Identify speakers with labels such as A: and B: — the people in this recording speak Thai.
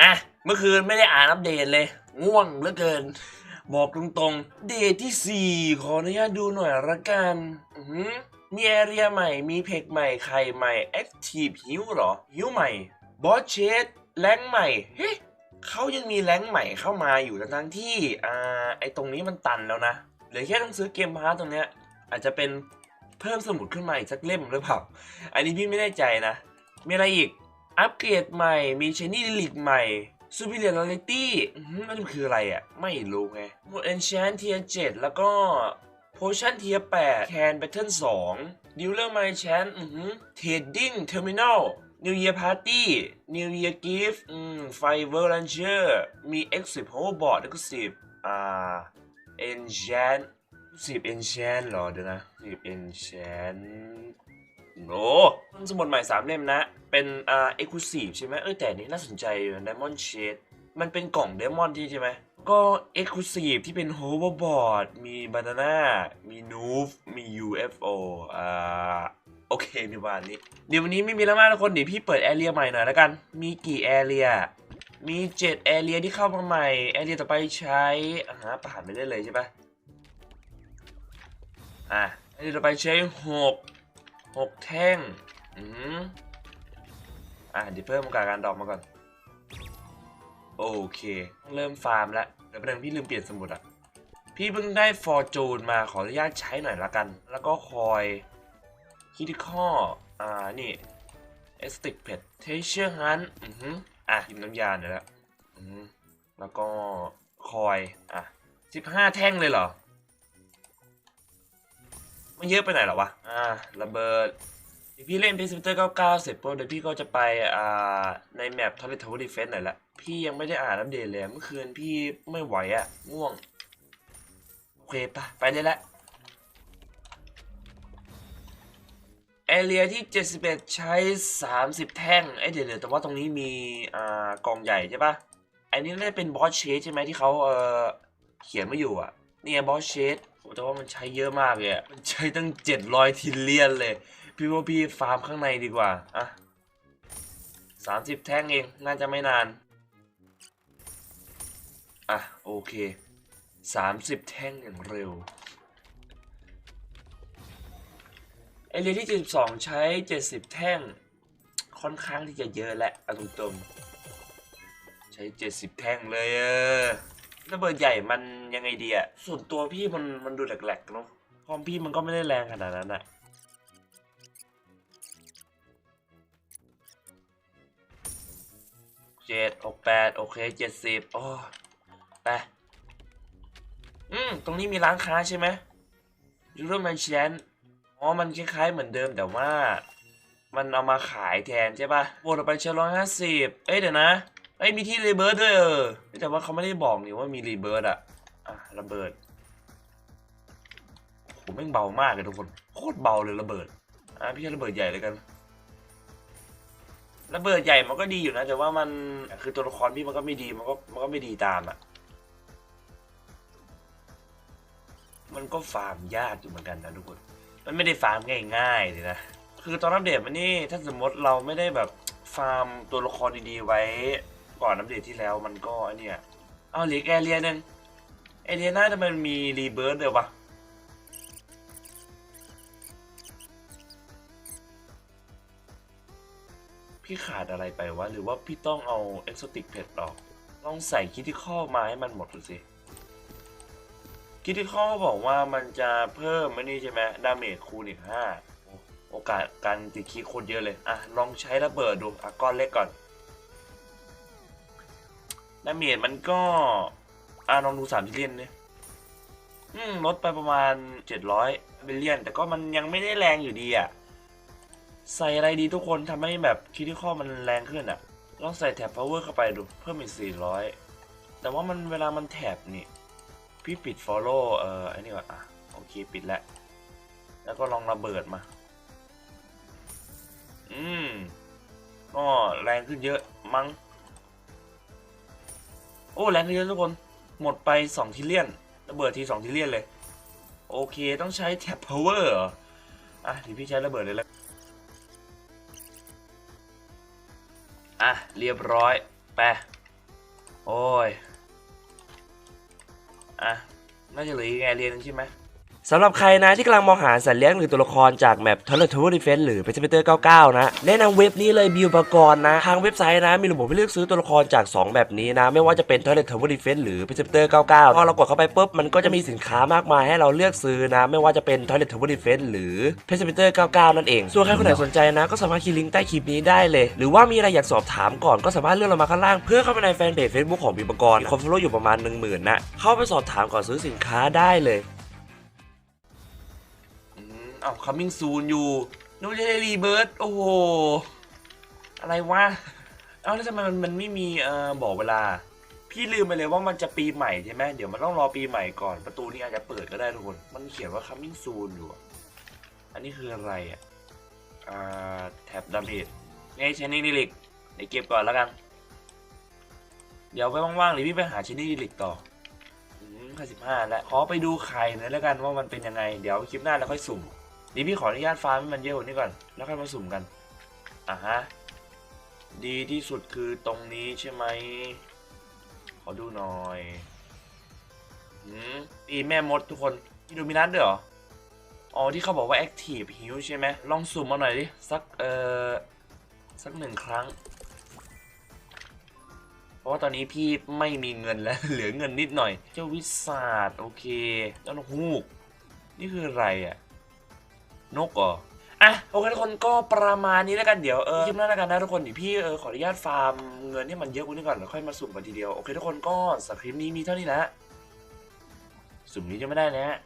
A: อะ เมื่อคืนไม่ได้อ่านอัปเดตเลย ง่วงเหลือเกิน บอกตรงๆ เดทที่ 4 ขออนุญาตดูหน่อยละกันมีแอเรียใหม่ มีเพกใหม่ ไข่ใหม่ แอคทีฟฮิวเหรอ ฮิวใหม่ บอสเชสแรงใหม่ เฮ้เขายังมีแรงใหม่เข้ามาอยู่ทั้งๆที่ อ่า ไอตรงนี้มันตันแล้วนะ เหลือแค่ต้องซื้อเกมพาร์ตตรงเนี้ย อาจจะเป็นเพิ่มสมุดขึ้นมาอีกสักเล่มหรือเปล่า อันนี้พี่ไม่แน่ใจนะ มีอะไรอีก อัปเกรดใหม่ มีชนี่ลิลิกใหม่ซูเปอร์เรียลิตี้มันคืออะไรอะ ไม่รู้ไงหมดเอนชนเทียเจ็ดแล้วก็โพชันเทียแปดแคนแบทเทิลสองดิวเลอร์ไมชานเทดดิ้งเทอร์มินอลนิวเยียร์พาร์ตี้นิวเยียร์กิฟต์ไฟเวอร์ลันเชอร์มี X10 Hoverboard แล้วก็สิบอ่าเอนแชนสิบเอนแชนเหรอเดี๋ยวนะสิบเอนแชน โอ้สมุดใหม่3เล่มนะ เป็นอ่า Exclusive ใช่ไหมเอ้ยแต่นี้น่าสนใจอยู่ Diamond Shade มันเป็นกล่อง Diamond ที่ใช่ไหมก็ Exclusive ที่เป็น Hoverboard มี Banana มี Noob มี UFO อ่าโอเคมีประมาณนี้เดี๋ยววันนี้ไม่มีแล้วมากทุกคนเดี๋ยวพี่เปิดแอเรียใหม่หน่อยแล้วกัน มีกี่แอเรียมี7แอเรียที่เข้ามาใหม่แอเรียต่อไปใช้อ่าฮะผ่านไปได้เลยใช่ปะอะแอเรียต่อไปใช้6 6แท่ง อืมอะเดี๋ยวเพิ่มโอกาสการดอกมาก่อน โอเคเริ่มฟาร์มแล้วเดี๋ยวประเด็นพี่ลืมเปลี่ยนสมุดอะ พี่เพิ่งได้ฟอร์จูนมาขออนุญาตใช้หน่อยละกัน แล้วก็คอยคิดข้ออ่า นี่เอสติกเพดเทเชอร์ฮันอือฮึอะพิมน้ำยาเนี่อยละอือแล้วก็คอย อะสิบห้าแท่งเลยเหรอ มันเยอะไปไหนหรอวะ อ่า ระเบิดพี่เล่นเพซ e เตอร์99เสร็จปุ๊บเดี๋ยวพี่ก็จะไป อ่า ในแมปทอร์เรทาวเวอร์ดีเฟนส์หน่อยละ พี่ยังไม่ได้อ่านอัปเดตเลยเมื่อคืนพี่ไม่ไหวอะ่ะง่วง โอเคปะไปได้ล้วแอเรียที่ 71 ใช้ 30 แท่งเอ้ยเดี๋ยวเดี๋ยวแต่ว่าตรงนี้มี อ่า กองใหญ่ใช่ปะอันนี้น่าจะเป็นบอสเชสใช่ไหมที่เขาเออเขียนมาอยู่อะ เนี่ยบอสเชส แต่ว่ามันใช้เยอะมากเลยมันใช้ตั้ง700ทิลเลียนเลย พี่ว่าพี่ฟาร์มข้างในดีกว่า อะ30แท่งเอง น่าจะไม่นาน อะ โอเค30แท่งอย่างเร็วไอเรียที่ 72 ใช้ 70 แท่ง ค่อนข้างที่จะเยอะแหละเอาตรงๆใช้ 70 แท่งเลยเออ ระเบิดใหญ่มันยังไงดีอะส่วนตัวพี่มันมันดูแหลกๆเนาะคอมพี่มันก็ไม่ได้แรงขนาดนั้นอะเจ็ดหกแปดโอเคเจ็ดสิบโอ้ไปอืมตรงนี้มีร้านค้าใช่ไหมยูโรแมนเชนอ๋อ มันคล้ายๆเหมือนเดิมแต่ว่า มันเอามาขายแทนใช่ปะบวกออกไปเชลร้อยห้าสิบเอ้ยเดี๋ยวนะ เอ้ยมีที่รีเบิร์ดด้วยเออแต่ว่าเขาไม่ได้บอกนี่ว่ามีรีเบิร์ดอะอะระเบิดโหแม่งเบามากเลยทุกคนโคตรเบาเลยระเบิดอะพี่ให้ระเบิดใหญ่เลยกันระเบิดใหญ่มันก็ดีอยู่นะแต่ว่ามันคือตัวละครพี่มันก็ไม่ดีมันก็มันก็ไม่ดีตามอะมันก็ฟาร์มยากอยู่เหมือนกันนะทุกคน มันไม่ได้ฟาร์มง่ายๆเลยนะ คือตอนอัปเดตมันนี่ถ้าสมมติเราไม่ได้แบบฟาร์มตัวละครดีๆไว้ ก่อนอัปเดตที่แล้วมันก็ไอเนี่ยเอาเหลีกแอเรียหนึงแอเรียน่าจะมันมีรีเบิร์ดเดี๋ยวปะพี่ขาดอะไรไปวะ หรือว่าพี่ต้องเอาเอ็กโซติกเพ t หรอลองใส่คิติคอมาให้มันหมดดูสิคิติคอบอกว่ามันจะเพิ่มไม่นี่ใช่ไหมดาเมจคูณอีกห้าโอกาสการติดคีโคตรเยอะเลย อะ ลองใช้ระเบิดดู อะ ก้อนเล็กก่อน ดาเมจมันก็อะลองดูสามทิลเลียนเนี่ยอืมลดไปประมาณ700บิลเลียน แต่ก็มันยังไม่ได้แรงอยู่ดีอะใส่อะไรดีทุกคนทำให้แบบคิติคอมันแรงขึ้นอะลองใส่แท็บ power เข้าไปดู เพิ่มอีก400แต่ว่ามันเวลามันแท็บนี่ พี่ปิด follow เอ่อไอ้นี่ก่อนอะโอเคปิดแล้วแล้วก็ลองระเบิดมา อืมก็แรงขึ้นเยอะมั้ง โอ้แรงขึ้นเยอะทุกคน หมดไป2ทิเลียนระเบิดที2ทิเลียนเลย โอเคต้องใช้แท็บพาวเวอรออะเดี๋ยวพี่ใช้ระเบิดเลยแล้วอะเรียบร้อยไปโอ้ยอะน่าจะเหลืออีกไงเรียนนึงใช่ไหม
B: สำหรับใครนะที่กำลังมองหาสัตว์เลี้ยงหรือตัวละครจากแมป t o r r e t Tower Defense หรือ p e t r 99 นะ แนะนำเว็บนี้เลยบิวปกรณ์นะ ทางเว็บไซต์นะ มีระบบให้เลือกซื้อตัวละครจาก 2 แบบนี้นะ ไม่ว่าจะเป็น t o r r e t Tower Defense หรือ p e t r 99 พอเรากดเข้าไปปุ๊บมันก็จะมีสินค้ามากมายให้เราเลือกซื้อนะ ไม่ว่าจะเป็น t o r r e t Tower Defense หรือ p e t r 99 นั่นเอง ส่วนใครคนไหนสนใจนะ ก็สามารถคลิกลิงก์ใต้คลิปนี้ได้เลย หรือว่ามีอะไรอยากสอบถามก่อนก็สามารถเลื่อนลงมาข้างล่างเพื่อเข้าไปในแฟนเพจ Facebook ของบิวปกรณ์มีคนฟอลโล่อยู่ประมาณ 10,000นะเข้าไปสอบถามก่อนซื้อสินค้าได้เลย
A: อืมเอ้า coming soon อยู่นู่นจะได้รีเบิร์ตโอ้โห อะไรวะ เอ้าแล้วทำไมมันมันไม่มีเอ่อบอกเวลา พี่ลืมไปเลยว่ามันจะปีใหม่ใช่ไหมเดี๋ยวมันต้องรอปีใหม่ก่อน ประตูนี้อาจจะเปิดก็ได้ทุกคน มันเขียนว่า coming soon อยู่ อันนี้คืออะไรอะอ่าแท็บดาเมจนี่เชนนี่ดิลิกเดี๋ยวเก็บก่อนแล้วกัน เดี๋ยวไปว่างๆหรือพี่ไปหาเชนนี่ดิลิกต่ออืมค่าสิบห้าแล้ว ขอไปดูไข่หน่อยแล้วกันว่ามันเป็นยังไง เดี๋ยวคลิปหน้าเราค่อยสุ่ม นี่พี่ขออนุญาตฟาร์มให้มันเยอะกว่านี้ก่อน แล้วค่อยมาสุ่มกัน อะฮะ ดีที่สุดคือตรงนี้ใช่ไหม ขอดูหน่อยอืมอีแม่มดทุกคนมีดูมินัสด้วยเหรอ อ๋อที่เขาบอกว่า Active Heal ใช่ไหม ลองสุ่มมาหน่อยดิ สัก เอ่อ สักหนึ่งครั้ง เพราะว่าตอนนี้พี่ไม่มีเงินแล้ว เหลือเงินนิดหน่อย เจ้าวิสาดโอเค เจ้านกฮูก นี่คืออะไรอะ นกเหรออะโอเคทุกคนก็ประมาณนี้แล้วกันเดี๋ยวเออคลิปหน้าแล้วกันนะทุกคนเดี๋ยวพี่เออขออนุญาตฟาร์มเงินให้มันเยอะกว่านี้ก่อนแล้วค่อยมาสุ่มกันทีเดียวโอเคทุกคนก็สำหรับคลิปนี้มีเท่านี้นะสุ่มนี้จะไม่ได้นะฮะ